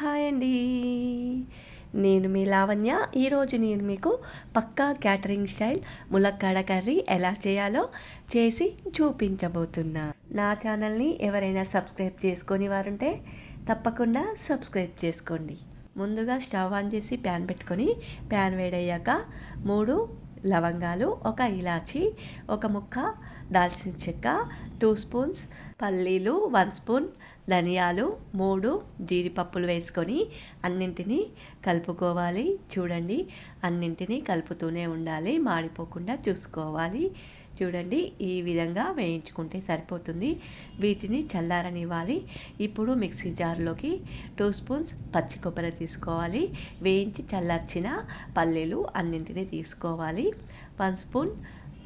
Hi అండి. నేను మీ లావణ్య. ఈరోజు నేను మీకు పక్కా క్యాటరింగ్ స్టైల్ ములక్కాడ కర్రీ ఎలా చేయాలో చేసి చూపించబోతున్నా. నా ఛానల్ని ఎవరైనా సబ్స్క్రైబ్ చేసుకొని వారుంటే తప్పకుండా సబ్స్క్రైబ్ చేసుకోండి. ముందుగా స్టవ్ ఆన్ చేసి ప్యాన్ పెట్టుకొని ప్యాన్ వేడయ్యాక మూడు లవంగాలు ఒక ఇలాచి ఒక ముక్క దాల్చిన చెక్క టూ స్పూన్స్ పల్లీలు వన్ స్పూన్ ధనియాలు మూడు జీడిపప్పులు వేసుకొని అన్నింటినీ కలుపుకోవాలి. చూడండి అన్నింటినీ కలుపుతూనే ఉండాలి మాడిపోకుండా చూసుకోవాలి. చూడండి ఈ విధంగా వేయించుకుంటే సరిపోతుంది. వీటిని చల్లారనివ్వాలి. ఇప్పుడు మిక్సీ జార్లోకి టూ స్పూన్స్ పచ్చి కొబ్బరి తీసుకోవాలి. వేయించి చల్లార్చిన పల్లీలు అన్నింటినీ తీసుకోవాలి. వన్ స్పూన్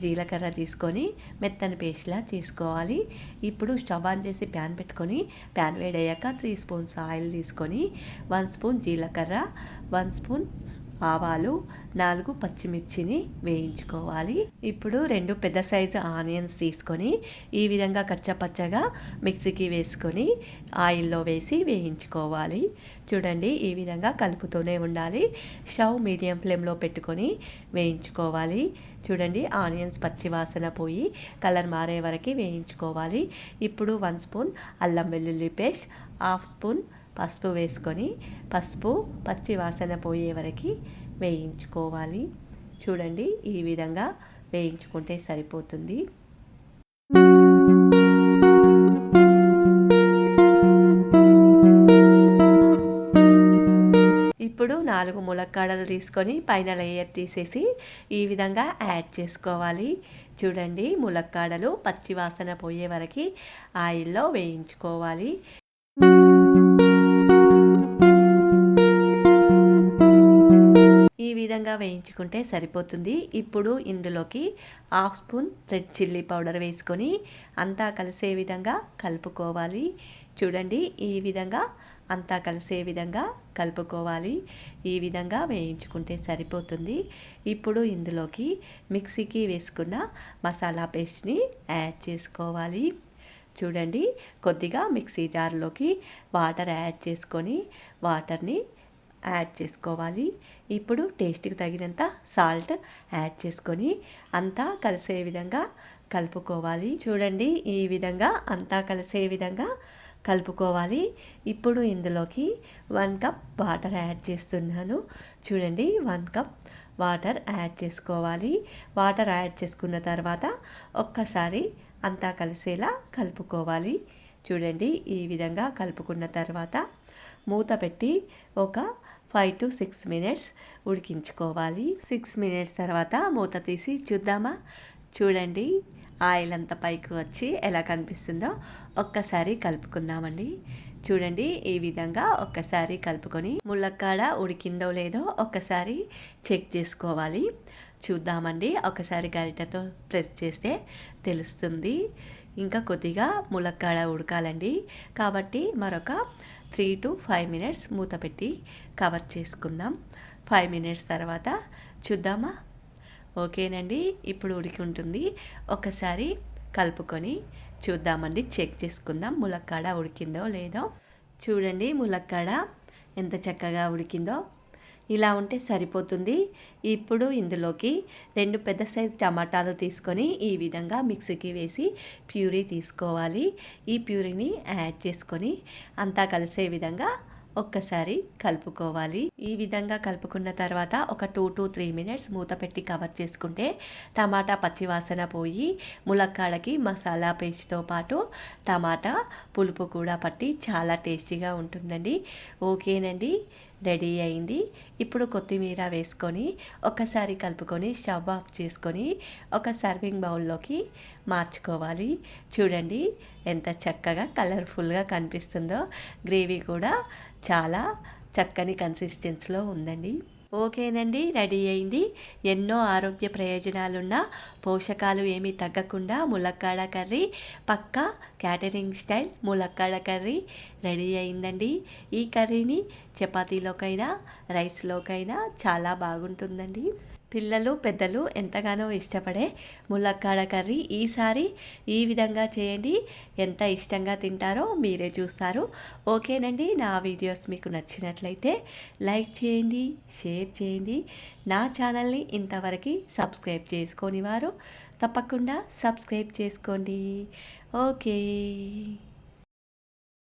జీలకర్ర తీసుకొని మెత్తని పేస్ట్లా తీసుకోవాలి ఇప్పుడు స్టవ్ ఆన్ చేసి ప్యాన్ పెట్టుకొని ప్యాన్ వేడయ్యాక త్రీ స్పూన్స్ ఆయిల్ తీసుకొని వన్ స్పూన్ జీలకర్ర వన్ స్పూన్ ఆవాలు నాలుగు పచ్చిమిర్చిని వేయించుకోవాలి. ఇప్పుడు రెండు పెద్ద సైజు ఆనియన్స్ తీసుకొని ఈ విధంగా కచ్చపచ్చగా మిక్సీకి వేసుకొని ఆయిల్లో వేసి వేయించుకోవాలి. చూడండి ఈ విధంగా కలుపుతూనే ఉండాలి. స్టవ్ మీడియం ఫ్లేమ్లో పెట్టుకొని వేయించుకోవాలి. చూడండి ఆనియన్స్ పచ్చి వాసన పోయి కలర్ మారే వరకు వేయించుకోవాలి. ఇప్పుడు వన్ స్పూన్ అల్లం వెల్లుల్లి పేస్ట్ హాఫ్ స్పూన్ పసుపు వేసుకొని పసుపు పచ్చి వాసన పోయే వరకు వేయించుకోవాలి. చూడండి ఈ విధంగా వేయించుకుంటే సరిపోతుంది. ఇప్పుడు నాలుగు ములక్కాడలు తీసుకొని పైన లేయర్ తీసేసి ఈ విధంగా యాడ్ చేసుకోవాలి. చూడండి ములక్కాడలు పచ్చి వాసన పోయే వరకు ఆయిల్లో వేయించుకోవాలి. విధంగా వేయించుకుంటే సరిపోతుంది. ఇప్పుడు ఇందులోకి half spoon red chilli powder వేసుకొని అంతా కలిసే విధంగా కలుపుకోవాలి. చూడండి ఈ విధంగా అంతా కలిసే విధంగా కలుపుకోవాలి. ఈ విధంగా వేయించుకుంటే సరిపోతుంది. ఇప్పుడు ఇందులోకి మిక్సీకి వేసుకున్న మసాలా పేస్ట్ని యాడ్ చేసుకోవాలి. చూడండి కొద్దిగా మిక్సీ జార్లోకి వాటర్ యాడ్ చేసుకొని వాటర్ని యాడ్ చేసుకోవాలి. ఇప్పుడు టేస్ట్కి తగినంత సాల్ట్ యాడ్ చేసుకొని అంతా కలిసే విధంగా కలుపుకోవాలి. చూడండి ఈ విధంగా అంతా కలిసే విధంగా కలుపుకోవాలి. ఇప్పుడు ఇందులోకి వన్ కప్ వాటర్ యాడ్ చేస్తున్నాను. చూడండి వన్ కప్ వాటర్ యాడ్ చేసుకోవాలి. వాటర్ యాడ్ చేసుకున్న తర్వాత ఒక్కసారి అంతా కలిసేలా కలుపుకోవాలి. చూడండి ఈ విధంగా కలుపుకున్న తర్వాత మూత పెట్టి ఒక ఫైవ్ టు సిక్స్ మినిట్స్ ఉడికించుకోవాలి. సిక్స్ మినిట్స్ తర్వాత మూత తీసి చూద్దామా? చూడండి ఆయిల్ అంతా పైకి వచ్చి ఎలా కనిపిస్తుందో ఒక్కసారి కలుపుకుందామండి. చూడండి ఈ విధంగా ఒక్కసారి కలుపుకొని ములక్కాడ ఉడికిందో లేదో ఒక్కసారి చెక్ చేసుకోవాలి. చూద్దామండి ఒకసారి గరిటతో ప్రెస్ చేస్తే తెలుస్తుంది. ఇంకా కొద్దిగా ములక్కాడ ఉడకాలండి. కాబట్టి మరొక త్రీ టు ఫైవ్ మినిట్స్ మూత పెట్టి కవర్ చేసుకుందాం. ఫైవ్ మినిట్స్ తర్వాత చూద్దామా? ఓకేనండి ఇప్పుడు ఉడికి ఉంటుంది. ఒకసారి కలుపుకొని చూద్దామండి చెక్ చేసుకుందాం ములక్కాడ ఉడికిందో లేదో. చూడండి ములక్కాడ ఎంత చక్కగా ఉడికిందో. ఇలా ఉంటే సరిపోతుంది. ఇప్పుడు ఇందులోకి రెండు పెద్ద సైజు టమాటాలు తీసుకొని ఈ విధంగా మిక్సీకి వేసి ప్యూరీ తీసుకోవాలి. ఈ ప్యూరీని యాడ్ చేసుకొని అంతా కలిసే విధంగా ఒక్కసారి కలుపుకోవాలి. ఈ విధంగా కలుపుకున్న తర్వాత ఒక టూ టు త్రీ మినిట్స్ మూత పెట్టి కవర్ చేసుకుంటే టమాటా పచ్చివాసన పోయి ములక్కాడకి మసాలా పేస్ట్తో పాటు టమాటా పులుపు కూడా పట్టి చాలా టేస్టీగా ఉంటుందండి. ఓకేనండి? రెడీ అయింది. ఇప్పుడు కొత్తిమీర వేసుకొని ఒకసారి కలుపుకొని స్టవ్ ఆఫ్ చేసుకొని ఒక సర్వింగ్ బౌల్లోకి మార్చుకోవాలి. చూడండి ఎంత చక్కగా కలర్ఫుల్గా కనిపిస్తుందో. గ్రేవీ కూడా చాలా చక్కని కన్సిస్టెన్స్లో ఉందండి. ఓకేనండి రెడీ అయింది. ఎన్నో ఆరోగ్య ప్రయోజనాలున్న పోషకాలు ఏమీ తగ్గకుండా ములక్కాడ కర్రీ పక్కా క్యాటరింగ్ స్టైల్ ములక్కాడ కర్రీ రెడీ అయిందండి. ఈ కర్రీని చపాతీలోకైనా రైస్లోకైనా చాలా బాగుంటుందండి. పిల్లలు పెద్దలు ఎంతగానో ఇష్టపడే ములక్కాడ కర్రీ. ఈసారి ఈ విధంగా చేయండి. ఎంత ఇష్టంగా తింటారో మీరే చూస్తారు. ఓకేనండి. నా వీడియోస్ మీకు నచ్చినట్లయితే లైక్ చేయండి షేర్ చేయండి. నా ఛానల్ని ఇంతవరకు సబ్స్క్రైబ్ చేసుకొని వారు తప్పకుండా సబ్స్క్రైబ్ చేసుకోండి. ఓకే.